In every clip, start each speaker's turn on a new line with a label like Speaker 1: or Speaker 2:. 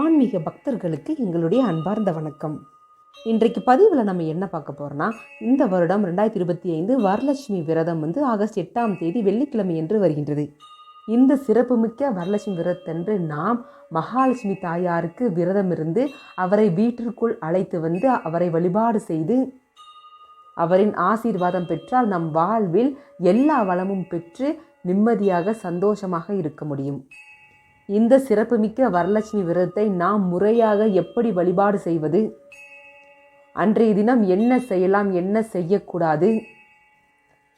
Speaker 1: ஆன்மீக பக்தர்களுக்கு எங்களுடைய அன்பார்ந்த வணக்கம். இன்றைக்கு பதிவில் நம்ம என்ன பார்க்க போகிறோம்னா இந்த வருடம் ரெண்டாயிரத்தி இருபத்தி ஐந்து வரலட்சுமி விரதம் வந்து ஆகஸ்ட் எட்டாம் தேதி வெள்ளிக்கிழமை என்று வருகின்றது. இந்த சிறப்புமிக்க வரலட்சுமி விரதத்தன்று நாம் மகாலட்சுமி தாயாருக்கு விரதம் இருந்து அவரை வீட்டிற்குள் அழைத்து வந்து அவரை வழிபாடு செய்து அவரின் ஆசீர்வாதம் பெற்றால் நம் வாழ்வில் எல்லா வளமும் பெற்று நிம்மதியாக சந்தோஷமாக இருக்க முடியும். இந்த சிறப்புமிக்க வரலட்சுமி விரதத்தை நாம் முறையாக எப்படி வழிபாடு செய்வது? அன்றைய தினம் என்ன செய்யலாம் என்ன செய்யக்கூடாது?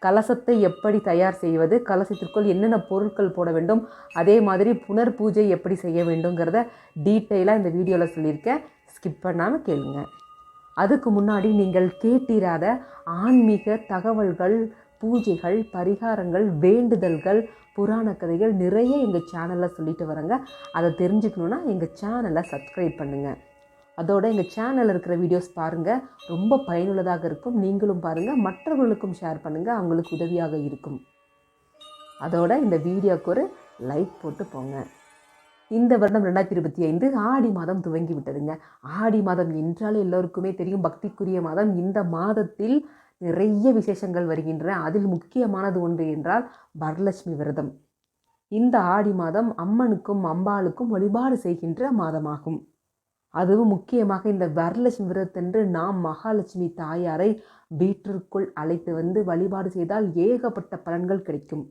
Speaker 1: கலசத்தை எப்படி தயார் செய்வது? கலசத்திற்குள் என்னென்ன பொருட்கள் போட வேண்டும்? அதே மாதிரி புனர் பூஜை எப்படி செய்ய வேண்டுங்கிறத டீட்டெயிலாக இந்த வீடியோவில் சொல்லியிருக்கேன். ஸ்கிப் பண்ணாமல் கேளுங்க. அதுக்கு முன்னாடி நீங்கள் கேட்டிராத ஆன்மீக தகவல்கள் பூஜைகள் பரிகாரங்கள் வேண்டுதல்கள் புராண கதைகள் நிறைய எங்கள் சேனலில் சொல்லிட்டு வரேங்க அதை தெரிஞ்சுக்கணுன்னா எங்கள் சேனலை சப்ஸ்கிரைப் பண்ணுங்கள் அதோட எங்கள் சேனலில் இருக்கிற வீடியோஸ் பாருங்கள் ரொம்ப பயனுள்ளதாக இருக்கும். நீங்களும் பாருங்கள் மற்றவர்களுக்கும் ஷேர் பண்ணுங்கள் அவங்களுக்கு உதவியாக இருக்கும். அதோட இந்த வீடியோக்கு ஒரு லைக் போட்டு போங்க. இந்த வருடம் ரெண்டாயிரத்தி இருபத்தி ஐந்து ஆடி மாதம் துவங்கி விட்டதுங்க. ஆடி மாதம் என்றாலே எல்லோருக்குமே தெரியும். பக்திக்குரிய மாதம். இந்த மாதத்தில் நிறைய விசேஷங்கள் வருகின்றன அதில் முக்கியமானது ஒன்று என்றால் வரலட்சுமி விரதம். இந்த ஆடி மாதம் அம்மனுக்கும் அம்பாளுக்கும் வழிபாடு செய்கின்ற மாதமாகும். அதுவும் முக்கியமாக இந்த வரலட்சுமி விரதத்தன்று நாம் மகாலட்சுமி தாயாரை வீட்டிற்குள் அழைத்து வந்து வழிபாடு செய்தால் ஏகப்பட்ட பலன்கள் கிடைக்கும்.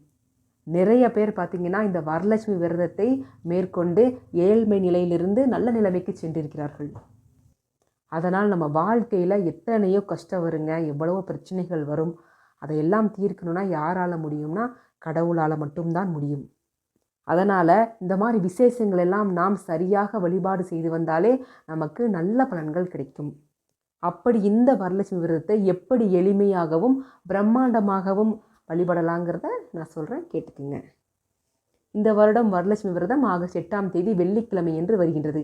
Speaker 1: நிறைய பேர் பார்த்திங்கன்னா இந்த வரலட்சுமி விரதத்தை மேற்கொண்டு ஏழ்மை நிலையிலிருந்து நல்ல நிலைமைக்கு சென்றிருக்கிறார்கள். அதனால் நம்ம வாழ்க்கையில் எத்தனையோ கஷ்டம் வருங்க எவ்வளவோ பிரச்சனைகள் வரும். அதையெல்லாம் தீர்க்கணும்னா யாரால் முடியும்னா கடவுளால் மட்டும்தான் முடியும். அதனால் இந்த மாதிரி விசேஷங்கள் எல்லாம் நாம் சரியாக வழிபாடு செய்து வந்தாலே நமக்கு நல்ல பலன்கள் கிடைக்கும். அப்படி இந்த வரலட்சுமி விரதத்தை எப்படி எளிமையாகவும் பிரம்மாண்டமாகவும் வழிபடலாங்கிறத நான் சொல்கிறேன் கேட்டுக்குங்க. இந்த வருடம் வரலட்சுமி விரதம் ஆகஸ்ட் எட்டாம் தேதி வெள்ளிக்கிழமை என்று வருகின்றது.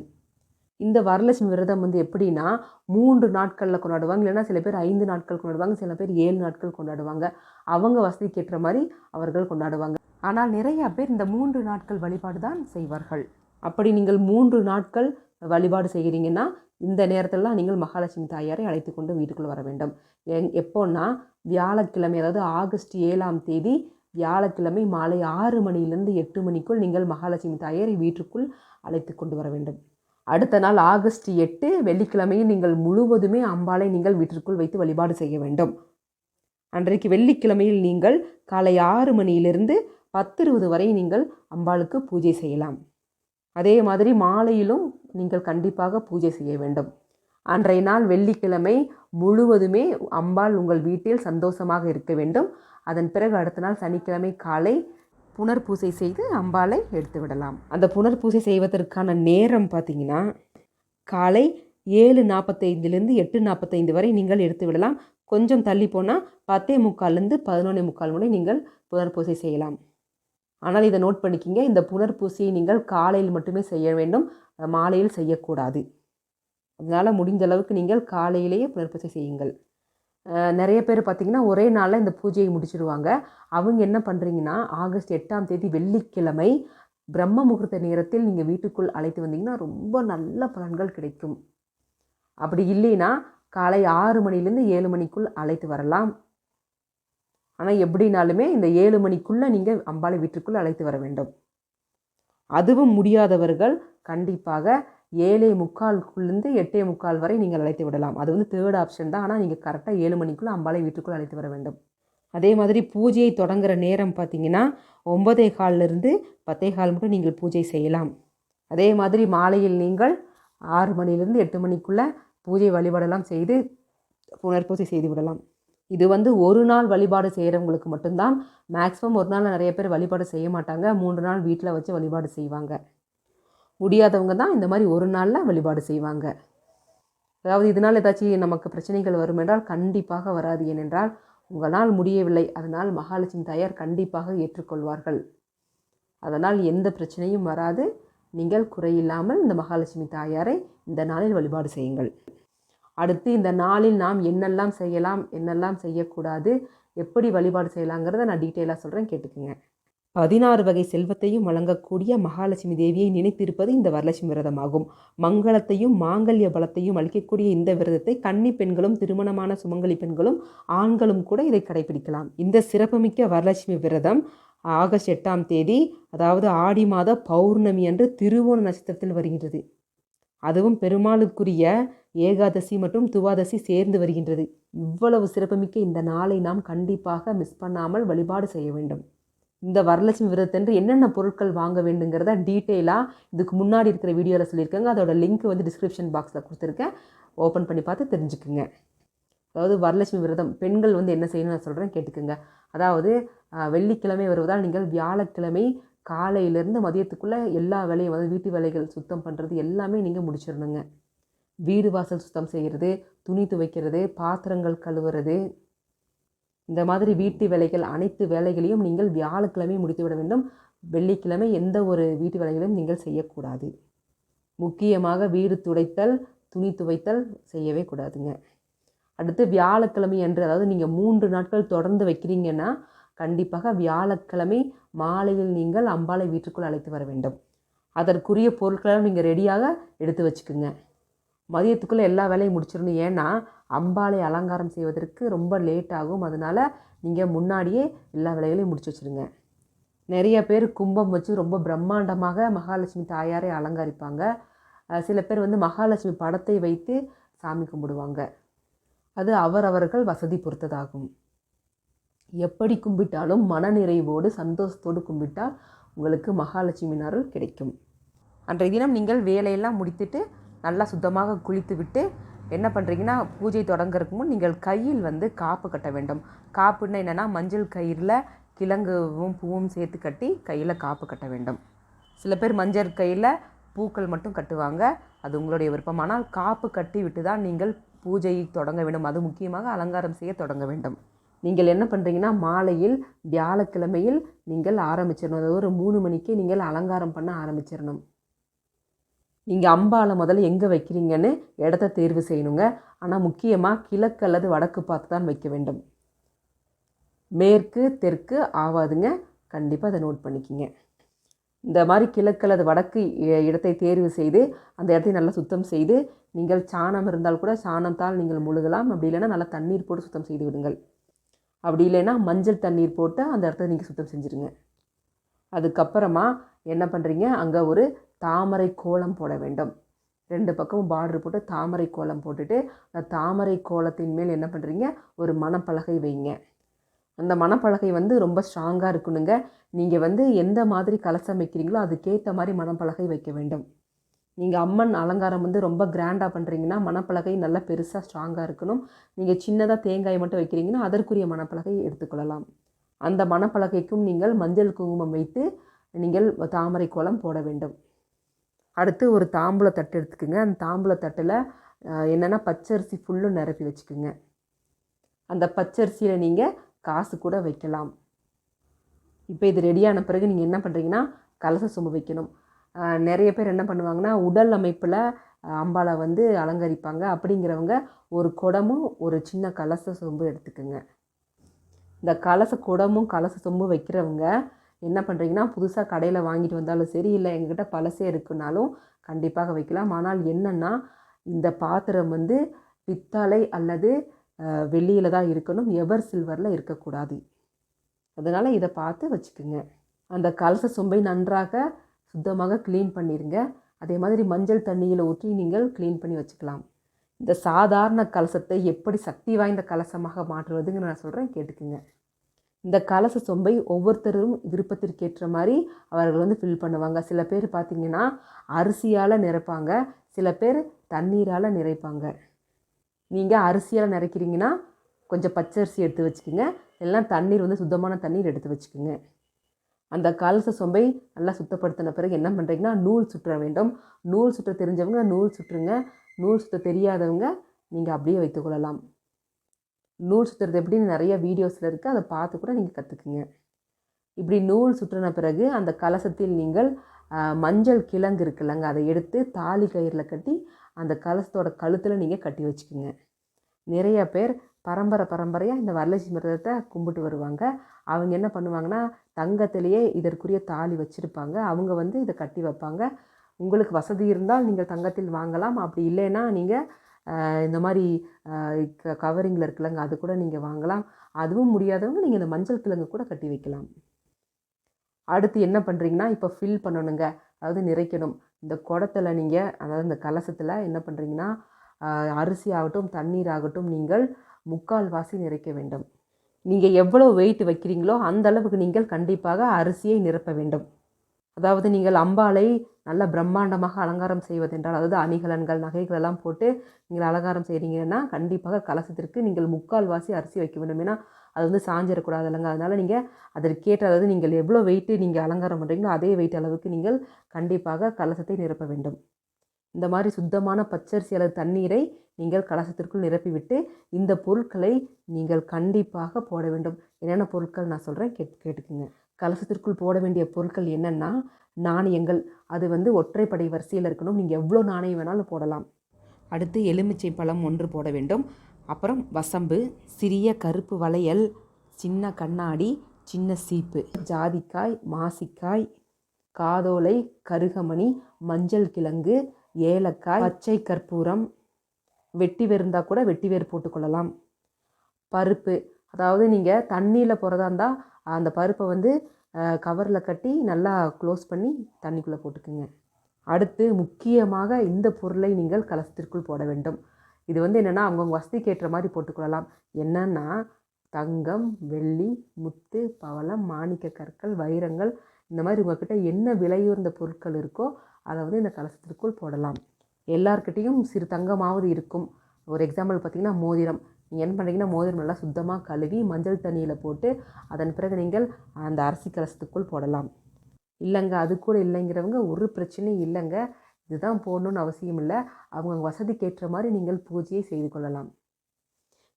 Speaker 1: இந்த வரலட்சுமி விரதம் வந்து எப்படின்னா மூன்று நாட்களில் கொண்டாடுவாங்க இல்லைன்னா சில பேர் ஐந்து நாட்கள் கொண்டாடுவாங்க சில பேர் ஏழு நாட்கள் கொண்டாடுவாங்க. அவங்க வசதிக்கு ஏற்ற மாதிரி அவர்கள் கொண்டாடுவாங்க. ஆனால் நிறையா பேர் இந்த மூன்று நாட்கள் வழிபாடு தான் செய்வார்கள். அப்படி நீங்கள் மூன்று நாட்கள் வழிபாடு செய்கிறீங்கன்னா இந்த நேரத்திலலாம் நீங்கள் மகாலட்சுமி தாயாரை அழைத்து கொண்டு வீட்டுக்குள்ளே வர வேண்டும். எங் எப்போன்னா வியாழக்கிழமை அதாவது ஆகஸ்ட் ஏழாம் தேதி வியாழக்கிழமை மாலை ஆறு மணியிலிருந்து எட்டு மணிக்குள் நீங்கள் மகாலட்சுமி தாயாரை வீட்டுக்குள் அழைத்து கொண்டு வர வேண்டும். அடுத்த நாள் ஆகஸ்ட் எட்டு வெள்ளிக்கிழமையை நீங்கள் முழுவதுமே அம்பாளை நீங்கள் வீட்டிற்குள் வைத்து வழிபாடு செய்ய வேண்டும். அன்றைக்கு வெள்ளிக்கிழமையில் நீங்கள் காலை ஆறு மணியிலிருந்து பத்து இருபது வரை நீங்கள் அம்பாளுக்கு பூஜை செய்யலாம். அதே மாதிரி மாலையிலும் நீங்கள் கண்டிப்பாக பூஜை செய்ய வேண்டும். அன்றைய நாள் வெள்ளிக்கிழமை முழுவதுமே அம்பாள் உங்கள் வீட்டில் சந்தோஷமாக இருக்க வேண்டும். அதன் பிறகு அடுத்த நாள் சனிக்கிழமை காலை புனர் பூசை செய்து அம்பாளை எடுத்து விடலாம். அந்த புனர்பூசை செய்வதற்கான நேரம் பார்த்தீங்கன்னா காலை ஏழு நாற்பத்தைந்துலேருந்து எட்டு நாற்பத்தைந்து வரை நீங்கள் எடுத்து விடலாம். கொஞ்சம் தள்ளி போனால் பத்தே முக்கால்லேருந்து பதினொன்னே முக்கால் முறை நீங்கள் புனர்பூசை செய்யலாம். ஆனால் இதை நோட் பண்ணிக்கிங்க இந்த புனர்பூசையை நீங்கள் காலையில் மட்டுமே செய்ய வேண்டும் மாலையில் செய்யக்கூடாது. அதனால் முடிந்த அளவுக்கு நீங்கள் காலையிலேயே புனர்பூசை செய்யுங்கள். நிறைய பேர் பார்த்திங்கன்னா ஒரே நாளில் இந்த பூஜையை முடிச்சிடுவாங்க. அவங்க என்ன பண்ணுறீங்கன்னா ஆகஸ்ட் எட்டாம் தேதி வெள்ளிக்கிழமை பிரம்ம முகூர்த்த நேரத்தில் நீங்கள் வீட்டுக்குள் அழைத்து வந்தீங்கன்னா ரொம்ப நல்ல பலன்கள் கிடைக்கும். அப்படி இல்லைன்னா காலை ஆறு மணிலேருந்து ஏழு மணிக்குள் அழைத்து வரலாம். ஆனால் எப்படினாலுமே இந்த ஏழு மணிக்குள்ளே நீங்கள் அம்பாளை வீட்டுக்குள் அழைத்து வர வேண்டும். அதுவும் முடியாதவர்கள் கண்டிப்பாக ஏழே முக்கால்குள்ளேருந்து எட்டே முக்கால் வரை நீங்கள் அழைத்து விடலாம். அது வந்து தேர்ட் ஆப்ஷன் தான். ஆனால் நீங்கள் கரெக்டாக ஏழு மணிக்குள்ளே அம்பாலை வீட்டுக்குள்ளே அழைத்து வர வேண்டும். அதே மாதிரி பூஜையை தொடங்குகிற நேரம் பார்த்தீங்கன்னா ஒன்பதே காலிலிருந்து பத்தே கால் மட்டும் நீங்கள் பூஜை செய்யலாம். அதே மாதிரி மாலையில் நீங்கள் ஆறு மணிலேருந்து எட்டு மணிக்குள்ளே பூஜை வழிபாடெல்லாம் செய்து புனர்பூஜை செய்து விடலாம். இது வந்து ஒரு நாள் வழிபாடு செய்கிறவங்களுக்கு மட்டும்தான். மேக்ஸிமம் ஒரு நாள் நிறைய பேர் வழிபாடு செய்ய மாட்டாங்க. மூன்று நாள் வீட்டில் வச்சு வழிபாடு செய்வாங்க. முடியாதவங்க தான் இந்த மாதிரி ஒரு நாளில் வழிபாடு செய்வாங்க. அதாவது இதனால் ஏதாச்சும் நமக்கு பிரச்சனைகள் வரும் என்றால் கண்டிப்பாக வராது. ஏனென்றால் உங்களால் முடியவில்லை. அதனால் மகாலட்சுமி தாயார் கண்டிப்பாக ஏற்றுக்கொள்வார்கள். அதனால் எந்த பிரச்சனையும் வராது. நீங்கள் குறையில்லாமல் இந்த மகாலட்சுமி தாயாரை இந்த நாளில் வழிபாடு செய்யுங்கள். அடுத்து இந்த நாளில் நாம் என்னெல்லாம் செய்யலாம் என்னெல்லாம் செய்யக்கூடாது எப்படி வழிபாடு செய்யலாங்கிறத நான் டீட்டெயிலாக சொல்கிறேன் கேட்டுக்குங்க. பதினாறு வகை செல்வத்தையும் வழங்கக்கூடிய மகாலட்சுமி தேவியை நினைத்திருப்பது இந்த வரலட்சுமி விரதமாகும். மங்களத்தையும் மாங்கல்ய பலத்தையும் அளிக்கக்கூடிய இந்த விரதத்தை கன்னி பெண்களும் திருமணமான சுமங்கலி பெண்களும் ஆண்களும் கூட இதை கடைபிடிக்கலாம். இந்த சிறப்புமிக்க வரலட்சுமி விரதம் ஆகஸ்ட் எட்டாம் தேதி அதாவது ஆடி மாத பௌர்ணமி அன்று திருவோண நட்சத்திரத்தில் வருகின்றது. அதுவும் பெருமாளுக்குரிய ஏகாதசி மற்றும் துவாதசி சேர்ந்து வருகின்றது. இவ்வளவு சிறப்புமிக்க இந்த நாளை நாம் கண்டிப்பாக மிஸ் பண்ணாமல் வழிபாடு செய்ய வேண்டும். இந்த வரலட்சுமி விரதத்தன்று என்னென்ன பொருட்கள் வாங்க வேண்டுங்கிறத டீட்டெயிலாக இதுக்கு முன்னாடி இருக்கிற வீடியோவில் சொல்லியிருக்கேங்க. அதோட லிங்க் வந்து டிஸ்கிரிப்ஷன் பாக்ஸில் கொடுத்துருக்கேன். ஓப்பன் பண்ணி பார்த்து தெரிஞ்சுக்குங்க. அதாவது வரலட்சுமி விரதம் பெண்கள் வந்து என்ன செய்யணும்னு நான் சொல்கிறேன் கேட்டுக்குங்க. அதாவது வெள்ளிக்கிழமை வருவதால் நீங்கள் வியாழக்கிழமை காலையிலேருந்து மதியத்துக்குள்ளே எல்லா வேலையும் வந்து வீட்டு வேலைகள் சுத்தம் பண்ணுறது எல்லாமே நீங்கள் முடிச்சிடணுங்க. வீடு வாசல் சுத்தம் செய்கிறது துணி துவைக்கிறது பாத்திரங்கள் கழுவுறது இந்த மாதிரி வீட்டு வேலைகள் அனைத்து வேலைகளையும் நீங்கள் வியாழக்கிழமை முடித்துவிட வேண்டும். வெள்ளிக்கிழமை எந்த ஒரு வீட்டு வேலைகளையும் நீங்கள் செய்யக்கூடாது. முக்கியமாக வீடு துடைத்தல் துணி துவைத்தல் செய்யவே கூடாதுங்க. அடுத்து வியாழக்கிழமை என்று அதாவது நீங்கள் மூன்று நாட்கள் தொடர்ந்து வைக்கிறீங்கன்னா கண்டிப்பாக வியாழக்கிழமை மாலையில் நீங்கள் அம்பாளை வீட்டுக்குள் அழைத்து வர வேண்டும். அதற்குரிய பொருட்களை நீங்கள் ரெடியாக எடுத்து வச்சுக்குங்க. மதியத்துக்குள்ளே எல்லா வேலையும் முடிச்சிடணும். ஏன்னா அம்பாளை அலங்காரம் செய்வதற்கு ரொம்ப லேட் ஆகும். அதனால நீங்கள் முன்னாடியே எல்லா வேலைகளையும் முடிச்சு வச்சுருங்க. நிறைய பேர் கும்பம் வச்சு ரொம்ப பிரம்மாண்டமாக மகாலட்சுமி தாயாரை அலங்கரிப்பாங்க. சில பேர் வந்து மகாலட்சுமி படத்தை வைத்து சாமி கும்பிடுவாங்க. அது அவரவர்கள் வசதி பொறுத்ததாகும். எப்படி கும்பிட்டாலும் மனநிறைவோடு சந்தோஷத்தோடு கும்பிட்டால் உங்களுக்கு மகாலட்சுமியின் அருள் கிடைக்கும். அன்றைய தினம் நீங்கள் வேலையெல்லாம் முடித்துட்டு நல்லா சுத்தமாக குளித்துவிட்டு என்ன பண்ணுறீங்கன்னா பூஜை தொடங்குறதுக்கு முன் நீங்கள் கையில் வந்து காப்பு கட்ட வேண்டும். காப்புன்னா என்னென்னா மஞ்சள் கயிறில் கிழங்குவும் பூவும் சேர்த்து கட்டி கையில் காப்பு கட்ட வேண்டும். சில பேர் மஞ்சள் கையில் பூக்கள் மட்டும் கட்டுவாங்க. அது உங்களுடைய விருப்பம். ஆனால் காப்பு கட்டி விட்டு தான் நீங்கள் பூஜையை தொடங்க வேண்டும். அது முக்கியமாக அலங்காரம் செய்ய தொடங்க வேண்டும். நீங்கள் என்ன பண்ணுறீங்கன்னா மாலையில் வியாழக்கிழமையில் நீங்கள் ஆரம்பிச்சிடணும் அதாவது ஒரு மூணு மணிக்கே நீங்கள் அலங்காரம் பண்ண ஆரம்பிச்சிடணும் நீங்கள் அம்பாலை முதல்ல எங்கே வைக்கிறீங்கன்னு இடத்த தேர்வு செய்யணுங்க. ஆனால் முக்கியமாக கிழக்கு அல்லது வடக்கு பார்த்து தான் வைக்க வேண்டும். மேற்கு தெற்கு ஆவாதுங்க. கண்டிப்பாக அதை நோட் பண்ணிக்கிங்க. இந்த மாதிரி கிழக்கு அல்லது வடக்கு இடத்தை தேர்வு செய்து அந்த இடத்தை நல்லா சுத்தம் செய்து நீங்கள் சாணம் இருந்தால் கூட சாணத்தால் நீங்கள் முழுகலாம். அப்படி இல்லைன்னா நல்லா தண்ணீர் போட்டு சுத்தம் செய்து விடுங்கள். அப்படி இல்லைன்னா மஞ்சள் தண்ணீர் போட்டு அந்த இடத்த நீங்கள் சுத்தம் செஞ்சுருங்க. அதுக்கப்புறமா என்ன பண்ணுறீங்க அங்கே ஒரு தாமரை கோலம் போட வேண்டும். ரெண்டு பக்கமும் பார்டர் போட்டு தாமரை கோலம் போட்டுட்டு அந்த தாமரை கோலத்தின் மேல் என்ன பண்ணுறீங்க ஒரு மணப்பலகை வைங்க. அந்த மணப்பலகை வந்து ரொம்ப ஸ்ட்ராங்காக இருக்கணுங்க. நீங்கள் வந்து எந்த மாதிரி கலசம் வைக்கிறீங்களோ அதுக்கேற்ற மாதிரி மணப்பலகை வைக்க வேண்டும். நீங்கள் அம்மன் அலங்காரம் வந்து ரொம்ப கிராண்டாக பண்ணுறீங்கன்னா மணப்பலகை நல்லா பெருசாக ஸ்ட்ராங்காக இருக்கணும். நீங்கள் சின்னதாக தேங்காய் மட்டும் வைக்கிறீங்கன்னா அதற்குரிய மணப்பலகை எடுத்துக்கொள்ளலாம். அந்த மணப்பலகைக்கும் நீங்கள் மஞ்சள் குங்குமம் வைத்து நீங்கள் தாமரை கோலம் போட வேண்டும். அடுத்து ஒரு தாம்பூல தட்டு எடுத்துக்கோங்க. அந்த தாம்பூல தட்டில் என்னென்னா பச்சரிசி ஃபுல்லும் நிரப்பி வச்சுக்கோங்க. அந்த பச்சரிசியில் நீங்கள் காசு கூட வைக்கலாம். இப்போ இது ரெடியான பிறகு நீங்கள் என்ன பண்ணுறீங்கன்னா கலச சொம்பு வைக்கணும். நிறைய பேர் என்ன பண்ணுவாங்கன்னா உடல் அமைப்பில் அம்பாளை வந்து அலங்கரிப்பாங்க. அப்படிங்கிறவங்க ஒரு குடமும் ஒரு சின்ன கலச சொம்பு எடுத்துக்கோங்க. இந்த கலச குடமும் கலச சொம்பும் வைக்கிறவங்க என்ன பண்ணுறீங்கன்னா புதுசாக கடையில் வாங்கிட்டு வந்தாலும் சரி இல்லை எங்ககிட்ட பழசே இருக்குனாலும் கண்டிப்பாக வைக்கலாம். ஆனால் என்னென்னா இந்த பாத்திரம் வந்து பித்தளை அல்லது வெள்ளியில் தான் இருக்கணும். எவர் சில்வரில் இருக்கக்கூடாது. அதனால் இதை பார்த்து வச்சுக்கோங்க. அந்த கலச சொம்பை நன்றாக சுத்தமாக க்ளீன் பண்ணிடுங்க அதே மாதிரி மஞ்சள் தண்ணியில் ஊற்றி நீங்கள் க்ளீன் பண்ணி வச்சுக்கலாம். இந்த சாதாரண கலசத்தை எப்படி சக்தி வாய்ந்த கலசமாக மாற்றுவதுங்க நான் சொல்கிறேன் கேட்டுக்குங்க. இந்த கலச சொம்பை ஒவ்வொருத்தரும் விருப்பத்திற்கேற்ற மாதிரி அவர்கள் வந்து ஃபில் பண்ணுவாங்க. சில பேர் பார்த்திங்கன்னா அரிசியால் நிரப்பாங்க சில பேர் தண்ணீரால் நிறைப்பாங்க நீங்கள் அரிசியால் நிறைக்கிறீங்கன்னா கொஞ்சம் பச்சரிசி எடுத்து வச்சுக்கோங்க. இல்லைன்னா தண்ணீர் வந்து சுத்தமான தண்ணீர் எடுத்து வச்சுக்கோங்க. அந்த கலச சொம்பை நல்லா சுத்தப்படுத்தின பிறகு என்ன பண்ணுறீங்கன்னா நூல் சுற்ற வேண்டும். நூல் சுற்ற தெரிஞ்சவங்க நூல் சுற்றுங்க. நூல் சுற்ற தெரியாதவங்க நீங்கள் அப்படியே வைத்துக்கொள்ளலாம் நூல் சுற்றுறது எப்படின்னு நிறைய வீடியோஸில் இருக்குது அதை பார்த்து கூட நீங்கள் கற்றுக்குங்க இப்படி நூல் சுற்றின பிறகு அந்த கலசத்தில் நீங்கள் மஞ்சள் கிழங்கு இருக்குல்லங்க அதை எடுத்து தாலி கயிறில் கட்டி அந்த கலசத்தோட கழுத்தில் நீங்கள் கட்டி வச்சுக்கோங்க. நிறைய பேர் பரம்பரை பரம்பரையாக இந்த வரலட்சுமி விரதத்தை கும்பிட்டு வருவாங்க. அவங்க என்ன பண்ணுவாங்கன்னா தங்கத்திலேயே இதற்குரிய தாலி வச்சுருப்பாங்க. அவங்க வந்து இதை கட்டி வைப்பாங்க. உங்களுக்கு வசதி இருந்தால் நீங்கள் தங்கத்தில் வாங்கலாம். அப்படி இல்லைன்னா நீங்கள் இந்த மாதிரி க கவரிங்கில் இருக்குல்லங்க அது கூட நீங்கள் வாங்கலாம். அதுவும் முடியாதவங்க நீங்கள் இந்த மஞ்சள் கிழங்கு கூட கட்டி வைக்கலாம். அடுத்து என்ன பண்ணுறீங்கன்னா இப்போ ஃபில் பண்ணணுங்க. அதாவது நிறைக்கணும். இந்த குடத்தில் நீங்கள் அதாவது இந்த கலசத்தில் என்ன பண்ணுறீங்கன்னா அரிசி ஆகட்டும் தண்ணீர் ஆகட்டும் நீங்கள் முக்கால் வாசி நிறைக்க வேண்டும். நீங்கள் எவ்வளோ வெயிட் வைக்கிறீங்களோ அந்த அளவுக்கு நீங்கள் கண்டிப்பாக அரிசியை நிரப்ப வேண்டும். அதாவது நீங்கள் அம்பாலை நல்ல பிரம்மாண்டமாக அலங்காரம் செய்வதென்றால் அதாவது அணிகலன்கள் நகைகள் எல்லாம் போட்டு நீங்கள் அலங்காரம் செய்கிறீங்கன்னா கண்டிப்பாக கலசத்திற்கு நீங்கள் முக்கால் வாசி அரிசி வைக்க வேண்டும். ஏன்னா அது வந்து சாஞ்சிடக்கூடாது இல்லைங்க. அதனால் நீங்கள் அதற்கேற்ற அதாவது நீங்கள் எவ்வளோ வெயிட்டு நீங்கள் அலங்காரம் பண்ணுறீங்களோ அதே வெயிட் அளவுக்கு நீங்கள் கண்டிப்பாக கலசத்தை நிரப்ப வேண்டும். இந்த மாதிரி சுத்தமான பச்சரிசி அல்லது தண்ணீரை நீங்கள் கலசத்திற்குள் நிரப்பிவிட்டு இந்த பொருட்களை நீங்கள் கண்டிப்பாக போட வேண்டும். என்னென்ன பொருட்கள் நான் சொல்கிறேன் கேட் கேட்டுக்குங்க. கலசத்திற்குள் போட வேண்டிய பொருட்கள் என்னென்னா நாணயங்கள். அது வந்து ஒற்றைப்படை வரிசையில் இருக்கணும். நீங்கள் எவ்வளோ நாணயம் வேணாலும் போடலாம். அடுத்து எலுமிச்சை பழம் ஒன்று போட வேண்டும். அப்புறம் வசம்பு சிறிய கருப்பு வளையல் சின்ன கண்ணாடி சின்ன சீப்பு. ஜாதிக்காய் மாசிக்காய் காதோலை கருகமணி மஞ்சள் கிழங்கு ஏலக்காய் பச்சை கற்பூரம். வெட்டி வேர் இருந்தால் கூட வெட்டி வேர் போட்டுக்கொள்ளலாம் பருப்பு. அதாவது நீங்கள் தண்ணியில் போகிறதா இருந்தால் அந்த பருப்பை வந்து கவரில் கட்டி நல்லா க்ளோஸ் பண்ணி தண்ணிக்குள்ளே போட்டுக்குங்க. அடுத்து முக்கியமாக இந்த பொருளை நீங்கள் கலசத்திற்குள் போட வேண்டும். இது வந்து என்னென்னா அவங்கவுங்க வசதிக்கு ஏற்ற மாதிரி போட்டுக்கொள்ளலாம். என்னென்னா தங்கம் வெள்ளி முத்து பவளம் மாணிக்க கற்கள் வைரங்கள் இந்த மாதிரி உங்கள்கிட்ட என்ன விலையுறந்த பொருட்கள் இருக்கோ அதை வந்து இந்த கலசத்திற்குள் போடலாம். எல்லார்கிட்டேயும் சிறு தங்கமாவது இருக்கும். ஒரு எக்ஸாம்பிள் பார்த்திங்கன்னா மோதிரம். நீங்கள் என்ன பண்ணுறீங்கன்னா மோதிரம் நல்லா சுத்தமாக கழுவி மஞ்சள் தண்ணியில் போட்டு அதன் பிறகு நீங்கள் அந்த அரிசி கலசத்துக்குள் போடலாம். இல்லைங்க அது கூட இல்லைங்கிறவங்க ஒரு பிரச்சனையும் இல்லைங்க. இதுதான் போடணுன்னு அவசியம் இல்லை. அவங்க வசதிக்கு ஏற்ற மாதிரி நீங்கள் பூஜையை செய்து கொள்ளலாம்.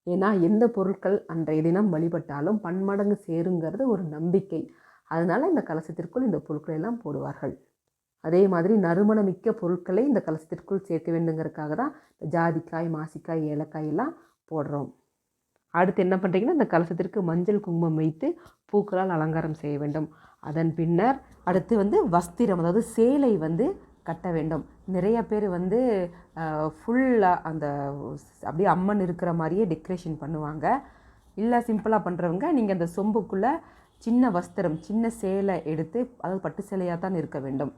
Speaker 1: ஏன்னா எந்த பொருட்கள் அன்றைய தினம் வழிபட்டாலும் பன்மடங்கு சேருங்கிறது ஒரு நம்பிக்கை. அதனால் இந்த கலசத்திற்குள் இந்த பொருட்களை எல்லாம் போடுவார்கள். அதே மாதிரி நறுமணமிக்க பொருட்களை இந்த கலசத்திற்குள் சேர்க்க வேண்டுங்கிறதுக்காக தான் இந்த ஜாதிக்காய் மாசிக்காய் ஏலக்காய் எல்லாம் போடுறோம். அடுத்து என்ன பண்ணுறீங்கன்னா இந்த கலசத்திற்கு மஞ்சள் குங்குமம் வைத்து பூக்களால் அலங்காரம் செய்ய வேண்டும். அதன் பின்னர் அடுத்து வந்து வஸ்திரம் அதாவது சேலை வந்து கட்ட வேண்டும். நிறைய பேர் வந்து ஃபுல்லாக அந்த அப்படியே அம்மன் இருக்கிற மாதிரியே டெக்கரேஷன் பண்ணுவாங்க. இல்லை சிம்பிளாக பண்ணுறவங்க நீங்கள் அந்த சொம்புக்குள்ளே சின்ன வஸ்திரம் சின்ன சேலை எடுத்து அதாவது பட்டு சேலையாக தான் இருக்க வேண்டும்.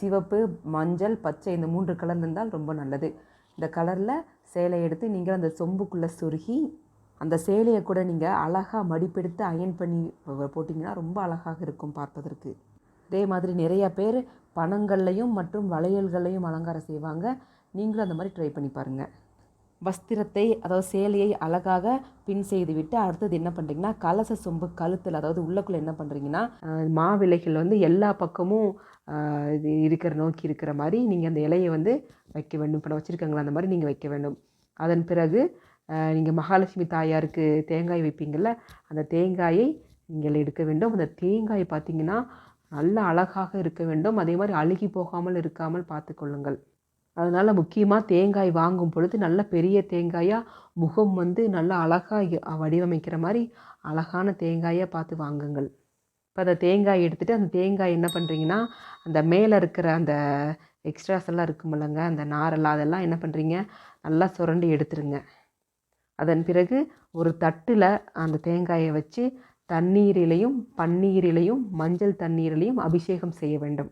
Speaker 1: சிவப்பு மஞ்சள் பச்சை இந்த மூன்று கலர் இருந்தால் ரொம்ப நல்லது. இந்த கலரில் சேலை எடுத்து நீங்கள் அந்த சொம்புக்குள்ளே சொருகி அந்த சேலையை கூட நீங்கள் அழகாக மடிப்பெடுத்து அயன் பண்ணி போட்டிங்கன்னா ரொம்ப அழகாக இருக்கும் பார்ப்பதற்கு. இதே மாதிரி நிறையா பேர் பணங்கள்லையும் மற்றும் வளையல்களையும் அலங்காரம் செய்வாங்க. நீங்களும் அந்த மாதிரி ட்ரை பண்ணி பாருங்கள் வஸ்திரத்தை அதாவது சேலையை அழகாக பின் செய்து விட்டு அடுத்தது என்ன பண்ணுறீங்கன்னா கலச சொம்பு கழுத்தில் அதாவது உள்ளக்குள்ளே என்ன பண்ணுறீங்கன்னா மாவிலைகள் வந்து எல்லா பக்கமும் இது இருக்கிற நோக்கி இருக்கிற மாதிரி நீங்கள் அந்த இலையை வந்து வைக்க வேண்டும். இப்போ வச்சுருக்காங்களா அந்த மாதிரி நீங்கள் வைக்க வேண்டும். அதன் பிறகு நீங்கள் மகாலட்சுமி தாயாருக்கு தேங்காய் வைப்பீங்கள்ல அந்த தேங்காயை நீங்கள் எடுக்க வேண்டும். அந்த தேங்காய் பார்த்திங்கன்னா நல்ல அழகாக இருக்க வேண்டும். அதே மாதிரி அழுகி போகாமல் இருக்காமல் பார்த்து கொள்ளுங்கள். அதனால் முக்கியமாக தேங்காய் வாங்கும் பொழுது நல்ல பெரிய தேங்காயாக முகம் வந்து நல்லா அழகாக வடிவமைக்கிற மாதிரி அழகான தேங்காயாக பார்த்து வாங்குங்கள். இப்போ அந்த தேங்காய் எடுத்துகிட்டு அந்த தேங்காய் என்ன பண்ணுறீங்கன்னா அந்த மேலே இருக்கிற அந்த எக்ஸ்ட்ராஸ் எல்லாம் இருக்குமில்லங்க அந்த நாரெல்லாம் அதெல்லாம் என்ன பண்ணுறீங்க நல்லா சுரண்டி எடுத்துருங்க. அதன் பிறகு ஒரு தட்டில் அந்த தேங்காயை வச்சு தண்ணீரிலையும் பன்னீரிலையும் மஞ்சள் தண்ணீரிலையும் அபிஷேகம் செய்ய வேண்டும்.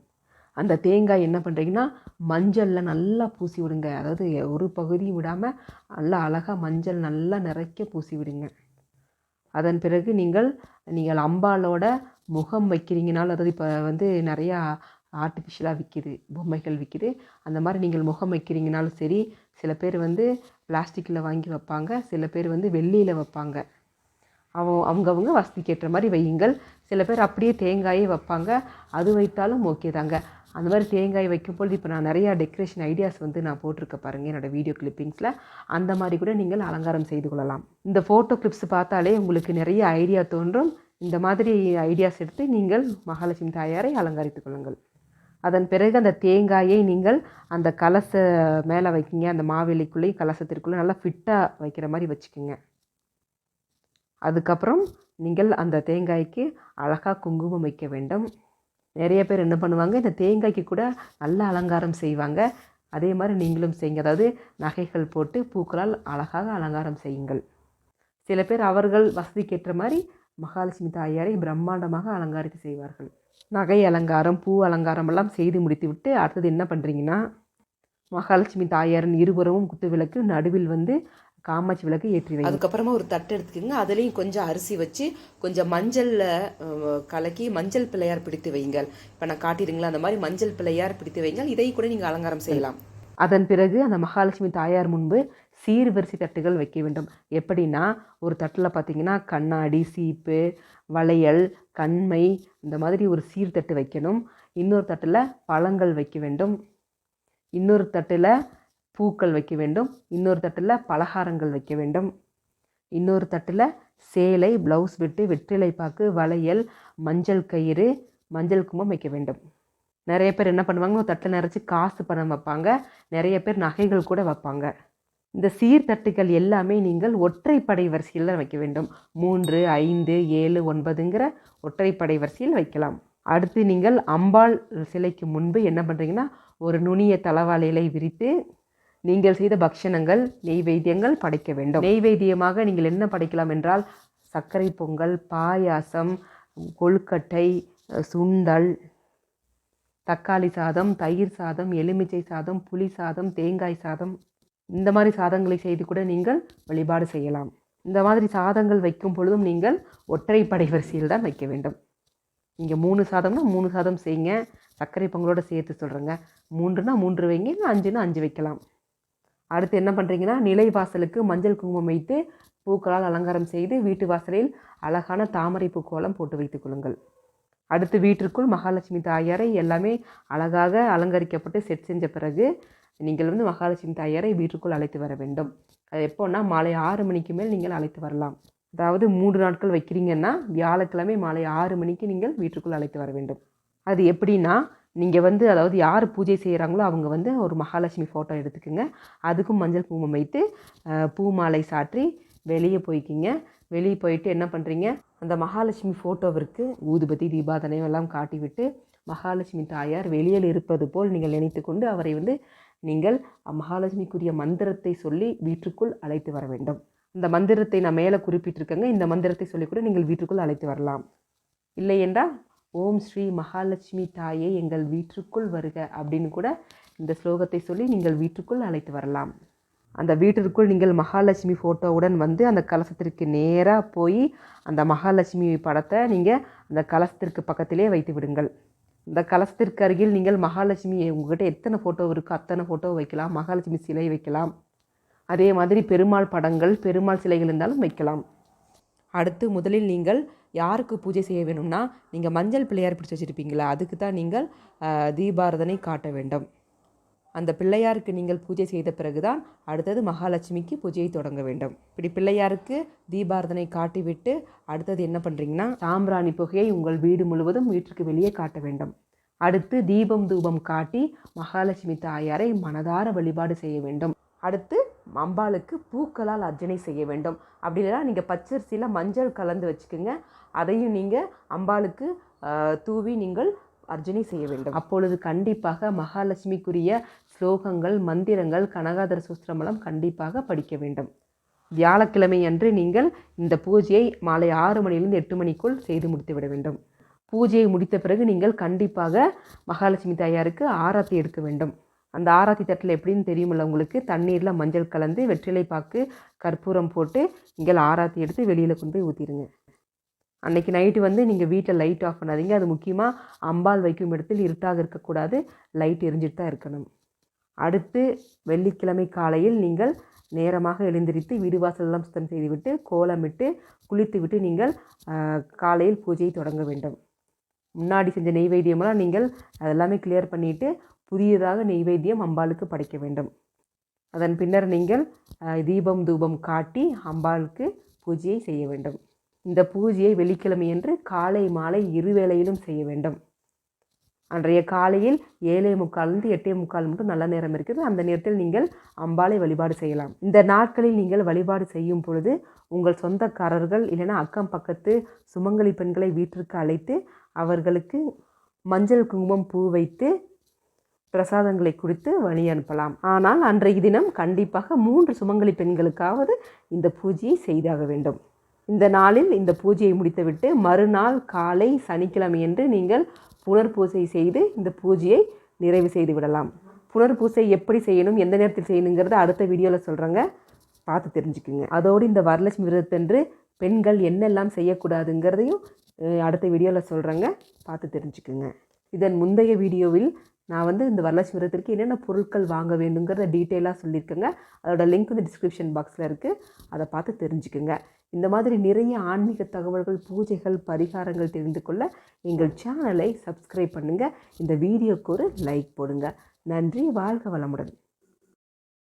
Speaker 1: அந்த தேங்காய் என்ன பண்ணுறீங்கன்னா மஞ்சளில் நல்லா பூசி விடுங்க. அதாவது ஒரு பகுதியும் விடாமல் நல்லா அழகாக மஞ்சள் நல்லா நிறைக்க பூசி விடுங்க. அதன் பிறகு நீங்கள் நீங்கள் அம்பாலோட முகம் வைக்கிறீங்கனாலும் அதாவது இப்போ வந்து நிறையா ஆர்டிஃபிஷியலாக விற்கிது பொம்மைகள் விற்கிது அந்த மாதிரி நீங்கள் முகம் வைக்கிறீங்கனாலும் சரி சில பேர் வந்து பிளாஸ்டிக்கில் வாங்கி வைப்பாங்க சில பேர் வந்து வெள்ளியில் வைப்பாங்க. அவ அவங்கவுங்க வசதிக்கு ஏற்ற மாதிரி வையுங்கள். சில பேர் அப்படியே தேங்காயே வைப்பாங்க. அது வைத்தாலும் ஓகே தாங்க. அந்த மாதிரி தேங்காய் வைக்கும்பொழுது இப்போ நான் நிறையா டெக்கரேஷன் ஐடியாஸ் வந்து நான் போட்டிருக்க பாருங்கள் என்னோடய வீடியோ கிளிப்பிங்ஸில் அந்த மாதிரி கூட நீங்கள் அலங்காரம் செய்து கொள்ளலாம். இந்த ஃபோட்டோ கிளிப்ஸ் பார்த்தாலே உங்களுக்கு நிறைய ஐடியா தோன்றும். இந்த மாதிரி ஐடியாஸ் எடுத்து நீங்கள் மகாலட்சுமி தாயாரை அலங்கரித்துக் கொள்ளுங்கள். அதன் பிறகு அந்த தேங்காயை நீங்கள் அந்த கலச மேலே வைக்கிங்க. அந்த மாவேலிக்குள்ளேயும் கலசத்திற்குள்ளே நல்லா ஃபிட்டாக வைக்கிற மாதிரி வச்சுக்கோங்க. அதுக்கப்புறம் நீங்கள் அந்த தேங்காய்க்கு அழகாக குங்குமம் வைக்க வேண்டும். நிறைய பேர் என்ன பண்ணுவாங்க இந்த தேங்காய்க்கு கூட நல்ல அலங்காரம் செய்வாங்க. அதே மாதிரி நீங்களும் செய்யுங்க. அதாவது நகைகள் போட்டு பூக்களால் அழகாக அலங்காரம் செய்யுங்கள். சில பேர் அவர்கள் வசதிக்கேற்ற மாதிரி மகாலட்சுமி தாயாரை பிரம்மாண்டமாக அலங்காரித்து செய்வார்கள். நகை அலங்காரம் பூ அலங்காரம் எல்லாம் செய்து முடித்து விட்டு அடுத்தது என்ன பண்ணுறீங்கன்னா மகாலட்சுமி தாயாரின் இருபுறமும் குத்து விளக்கு நடுவில் வந்து காமாட்சி விளக்கு ஏற்றி வைங்க
Speaker 2: அதுக்கப்புறமா ஒரு தட்டு எடுத்துக்கோங்க. அதுலேயும் கொஞ்சம் அரிசி வச்சு கொஞ்சம் மஞ்சளில் கலக்கி மஞ்சள் பிள்ளையார் பிடித்து வைங்கள் இப்போ நான் காட்டிடுங்களா அந்த மாதிரி மஞ்சள் பிள்ளையார் பிடித்து வைங்கள் இதை கூட நீங்கள் அலங்காரம் செய்யலாம்.
Speaker 1: அதன் பிறகு அந்த மகாலட்சுமி தாயார் முன்பு சீர்வரிசை தட்டுகள் வைக்க வேண்டும். எப்படின்னா ஒரு தட்டில் பார்த்தீங்கன்னா கண்ணாடி சீப்பு வளையல் கண்மை இந்த மாதிரி ஒரு சீர்தட்டு வைக்கணும். இன்னொரு தட்டில் பழங்கள் வைக்க வேண்டும். இன்னொரு தட்டில் பூக்கள் வைக்க வேண்டும். இன்னொரு தட்டில் பலகாரங்கள் வைக்க வேண்டும். இன்னொரு தட்டில் சேலை ப்ளவுஸ் விட்டு வெற்றிலை பாக்கு வளையல் மஞ்சள் கயிறு மஞ்சள் கும்பம் வைக்க வேண்டும். நிறைய பேர் என்ன பண்ணுவாங்க ஒரு தட்டில் நிறைச்சி காசு பணம் வைப்பாங்க. நிறைய பேர் நகைகள் கூட வைப்பாங்க. இந்த சீர்தட்டுகள் எல்லாமே நீங்கள் ஒற்றைப்படை வரிசையில் வைக்க வேண்டும். மூன்று ஐந்து ஏழு ஒன்பதுங்கிற ஒற்றைப்படை வரிசையில் வைக்கலாம். அடுத்து நீங்கள் அம்பாள் சிலைக்கு முன்பு என்ன பண்ணுறீங்கன்னா ஒரு நுனிய தளவாழையிலை விரித்து நீங்கள் செய்த பக்ஷணங்கள் நெய்வேத்தியங்கள் படைக்க வேண்டும். நெய்வேத்தியமாக நீங்கள் என்ன படைக்கலாம் என்றால் சர்க்கரை பொங்கல் பாயாசம் கொழுக்கட்டை சுண்டல் தக்காளி சாதம் தயிர் சாதம் எலுமிச்சை சாதம் புளி சாதம் தேங்காய் சாதம் இந்த மாதிரி சாதங்களை செய்து கூட நீங்கள் வழிபாடு செய்யலாம். இந்த மாதிரி சாதங்கள் வைக்கும் பொழுதும் நீங்கள் ஒற்றைப்படை வரிசையில் தான் வைக்க வேண்டும். நீங்கள் மூணு சாதம்னா மூணு சாதம் செய்யுங்க. சர்க்கரை பொங்கலோடு சேர்த்து சொல்கிறேங்க மூன்றுனா மூன்று வைங்க இல்லை அஞ்சுனா அஞ்சு வைக்கலாம். அடுத்து என்ன பண்ணுறீங்கன்னா நிலை வாசலுக்கு மஞ்சள் குங்குமம் வைத்து பூக்களால் அலங்காரம் செய்து வீட்டு வாசலில் அழகான தாமரை பூக்கோலம் போட்டு வைத்துக் கொள்ளுங்கள். அடுத்து வீட்டிற்குள் மகாலட்சுமி தாயாரை எல்லாமே அழகாக அலங்கரிக்கப்பட்டு செட் செஞ்ச பிறகு நீங்கள் வந்து மகாலட்சுமி தாயாரை வீட்டுக்குள் அழைத்து வர வேண்டும். அது எப்போன்னா மாலை ஆறு மணிக்கு மேல் நீங்கள் அழைத்து வரலாம். அதாவது மூன்று நாட்கள் வைக்கிறீங்கன்னா வியாழக்கிழமை மாலை ஆறு மணிக்கு நீங்கள் வீட்டுக்குள் அழைத்து வர வேண்டும். அது எப்படின்னா நீங்கள் வந்து அதாவது யார் பூஜை செய்கிறாங்களோ அவங்க வந்து ஒரு மகாலட்சுமி ஃபோட்டோ எடுத்துக்கோங்க. அதுக்கும் மஞ்சள் குங்குமம் வைத்து பூ மாலை சாற்றி வெளியே போய்க்கிங்க. வெளியே போயிட்டு என்ன பண்ணுறீங்க அந்த மகாலட்சுமி ஃபோட்டோவிற்கு ஊதுபதி தீபாதனையும் எல்லாம் காட்டிவிட்டு மகாலட்சுமி தாயார் வெளியில் இருப்பது போல் நீங்கள் நினைத்துக்கொண்டு அவரை வந்து நீங்கள் மகாலட்சுமிக்குரிய மந்திரத்தை சொல்லி வீட்டுக்குள் அழைத்து வர வேண்டும். இந்த மந்திரத்தை நான் மேலே குறிப்பிட்டிருக்கேங்க. இந்த மந்திரத்தை சொல்லி கூட நீங்கள் வீட்டுக்குள் அழைத்து வரலாம். இல்லை என்றால் ஓம் ஸ்ரீ மகாலட்சுமி தாயே எங்கள் வீட்டிற்குள் வருக அப்படின்னு கூட இந்த ஸ்லோகத்தை சொல்லி நீங்கள் வீட்டுக்குள் அழைத்து வரலாம். அந்த வீட்டிற்குள் நீங்கள் மகாலட்சுமி ஃபோட்டோவுடன் வந்து அந்த கலசத்திற்கு நேராக போய் அந்த மகாலட்சுமி படத்தை நீங்கள் அந்த கலசத்திற்கு பக்கத்திலே வைத்து விடுங்கள். இந்த கலசத்திற்கு அருகில் நீங்கள் மகாலட்சுமி உங்ககிட்ட எத்தனை ஃபோட்டோ இருக்கோ அத்தனை ஃபோட்டோ வைக்கலாம் மகாலட்சுமி சிலை வைக்கலாம். அதே மாதிரி பெருமாள் படங்கள் பெருமாள் சிலைகள் இருந்தாலும் வைக்கலாம். அடுத்து முதலில் நீங்கள் யாருக்கு பூஜை செய்ய வேணும்னா நீங்கள் மஞ்சள் பிள்ளையார் பிடிச்சி வச்சுருப்பீங்களா? அதுக்கு தான் நீங்கள் தீபாரதனை காட்ட வேண்டும். அந்த பிள்ளையாருக்கு நீங்கள் பூஜை செய்த பிறகுதான் அடுத்தது மகாலட்சுமிக்கு பூஜையை தொடங்க வேண்டும். இப்படி பிள்ளையாருக்கு தீபாரதனை காட்டிவிட்டு அடுத்தது என்ன பண்ணுறீங்கன்னா சாம்பிராணி புகையை உங்கள் வீடு முழுவதும் வீட்டிற்கு வெளியே காட்ட வேண்டும். அடுத்து தீபம் தூபம் காட்டி மகாலட்சுமி தாயாரை மனதார வழிபாடு செய்ய வேண்டும். அடுத்து அம்பாளுக்கு பூக்களால் அர்ச்சனை செய்ய வேண்டும். அப்படி இல்லைனா நீங்கள் பச்சரிசியில் மஞ்சள் கலந்து வச்சுக்கோங்க. அதையும் நீங்கள் அம்பாளுக்கு தூவி நீங்கள் அர்ஜனை செய்ய வேண்டும். அப்பொழுது கண்டிப்பாக மகாலட்சுமிக்குரிய ஸ்லோகங்கள் மந்திரங்கள் கனகாதர சூஸ்திரமலம் கண்டிப்பாக படிக்க வேண்டும். வியாழக்கிழமை அன்று நீங்கள் இந்த பூஜையை மாலை ஆறு மணியிலிருந்து எட்டு மணிக்குள் செய்து முடித்துவிட வேண்டும். பூஜையை முடித்த பிறகு நீங்கள் கண்டிப்பாக மகாலட்சுமி தாயாருக்கு ஆராத்தி எடுக்க வேண்டும். அந்த ஆராத்தி தட்டில் எப்படின்னு தெரியுமில்ல உங்களுக்கு? தண்ணீரில் மஞ்சள் கலந்து வெற்றிலை பாக்கு கற்பூரம் போட்டு நீங்கள் ஆராத்தி எடுத்து வெளியில் கொண்டு போய் ஊற்றிடுங்க அன்றைக்கி நைட்டு வந்து நீங்கள் வீட்டில் லைட் ஆஃப் பண்ணாதீங்க. அது முக்கியமாக அம்பாள் வைக்கும் இடத்தில் இருட்டாக இருக்கக்கூடாது. லைட் எரிஞ்சிட்டு தான் இருக்கணும். அடுத்து வெள்ளிக்கிழமை காலையில் நீங்கள் நேரமாக எழுந்திரித்து வீடு வாசலெல்லாம் சுத்தம் செய்துவிட்டு கோலமிட்டு குளித்துவிட்டு நீங்கள் காலையில் பூஜையை தொடங்க வேண்டும். முன்னாடி செஞ்ச நெய்வேத்தியமெல்லாம் நீங்கள் அதெல்லாமே கிளியர் பண்ணிவிட்டு புதியதாக நெய்வேத்தியம் அம்பாளுக்கு படைக்க வேண்டும். அதன் பின்னர் நீங்கள் தீபம் தூபம் காட்டி அம்பாளுக்கு பூஜையை செய்ய வேண்டும். இந்த பூஜையை வெள்ளிக்கிழமையன்று காலை மாலை இருவேளையிலும் செய்ய வேண்டும். அன்றைய காலையில் ஏழே முக்கால்ந்து எட்டே முக்கால் மட்டும் நல்ல நேரம் இருக்குது. அந்த நேரத்தில் நீங்கள் அம்பாளை வழிபாடு செய்யலாம். இந்த நாட்களில் நீங்கள் வழிபாடு செய்யும் பொழுது உங்கள் சொந்தக்காரர்கள் இல்லைனா அக்கம் பக்கத்து சுமங்கலி பெண்களை வீட்டிற்கு அழைத்து அவர்களுக்கு மஞ்சள் குங்குமம் பூ வைத்து பிரசாதங்களை கொடுத்து வழி அனுப்பலாம். ஆனால் அன்றைய தினம் கண்டிப்பாக மூன்று சுமங்கலி பெண்களுக்காவது இந்த பூஜையை செய்தாக வேண்டும். இந்த நாளில் இந்த பூஜையை முடித்துவிட்டு மறுநாள் காலை சனிக்கிழமையன்று நீங்கள் புனர்பூசை செய்து இந்த பூஜையை நிறைவு செய்து விடலாம். புனர்பூசை எப்படி செய்யணும் எந்த நேரத்தில் செய்யணுங்கிறத அடுத்த வீடியோவில் சொல்கிறேங்க பார்த்து தெரிஞ்சுக்குங்க. அதோடு இந்த வரலட்சுமி விரதத்தன்று பெண்கள் என்னெல்லாம் செய்யக்கூடாதுங்கிறதையும் அடுத்த வீடியோவில் சொல்கிறேங்க பார்த்து தெரிஞ்சுக்குங்க. இதன் முந்தைய வீடியோவில் நான் வந்து இந்த வரலட்சுமி விரதத்திற்கு என்னென்ன பொருட்கள் வாங்க வேண்டுங்கிறத டீட்டெயிலாக சொல்லியிருக்கேங்க. அதோட லிங்க் வந்து டிஸ்கிரிப்ஷன் பாக்ஸில் இருக்குது அதை பார்த்து தெரிஞ்சுக்குங்க. இந்த மாதிரி நிறைய ஆன்மீக தகவல்கள் பூஜைகள் பரிகாரங்கள் தெரிந்து கொள்ள எங்கள் சேனலை சப்ஸ்கிரைப் பண்ணுங்கள் இந்த வீடியோக்கு ஒரு லைக் போடுங்க. நன்றி வாழ்க வளமுடன்.